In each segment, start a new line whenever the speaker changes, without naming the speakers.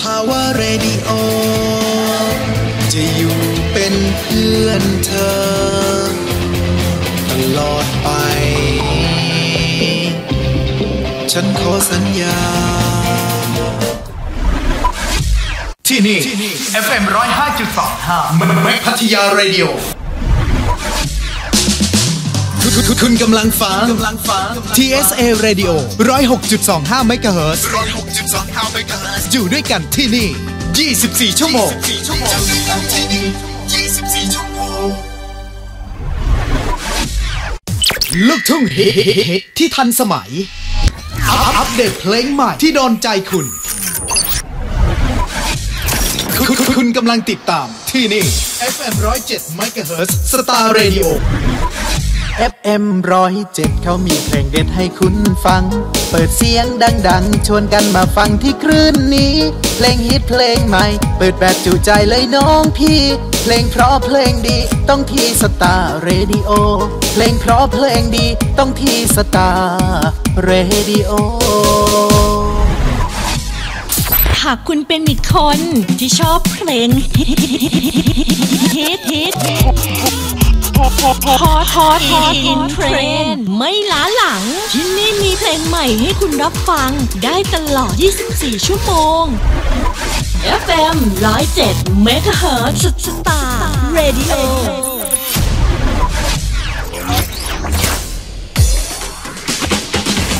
ภาวะเรดิโอ จะอยู่เป็นเพื่อนเธอ ตลอดไป ฉันขอสัญญา
ที่นี่ FM 105.25มันแม็กพัทยาเรดิโอ
คุณคุณคุณกำลังฟัง TSA Radio 106.25 MHz 106.25 MHz อยู่ด้วยกันที่นี่ 24 ชั่วโมง ลูกทุ่งฮิตที่ทันสมัยอัปอัปเดตเพลงใหม่ที่โดนใจคุณคุณคุณ คุณกำลังติดตามที่นี่ FM 107 MHz Star Radio
FM ร้อยเจ็ดเขามีเพลงเด็ดให้คุณฟัง เปิดเสียงดังๆ ชวนกันมาฟังที่คลื่นนี้ เพลงฮิตเพลงใหม่ เปิดแบบจุใจเลยน้องพี่ เพลงเพราะเพลงดีต้องทีสตาร์เรดิโอ เพลงเพราะเพลงดีต้องทีสตาร์เรดิโอ
หากคุณเป็นอีกคนที่ชอบเพลงฮิตฮิต ฮิตฮอตฮอตฮอตอินเทรนไม่ล้าหลัง ที่นี่มีเพลงใหม่ให้คุณรับฟัง ได้ตลอด 24 ชั่วโมง FM 107 MHz สตาร์เรดิโอ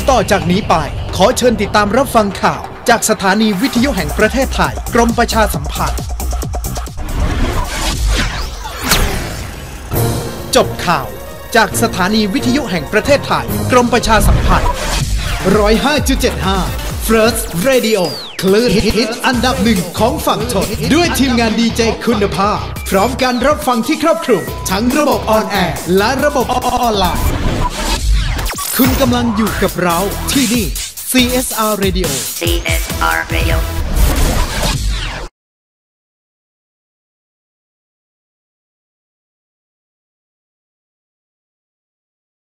ต่อจากนี้ไป ขอเชิญติดตามรับฟังข่าว จากสถานีวิทยุแห่งประเทศไทย กรมประชาสัมพันธ์ จบข่าวจากสถานีวิทยุแห่งประเทศไทย กรมประชาสัมพันธ์ 105.75 First Radio คลื่นฮิตอันดับหนึ่งของฝั่งทนด้วยทีมงานดีเจคุณภาพ พร้อมการรับฟังที่ครอบคลุมทั้งระบบออนแอร์และระบบออนไลน์ คุณกำลังอยู่กับเราที่นี่ CSR Radio
CSR Radio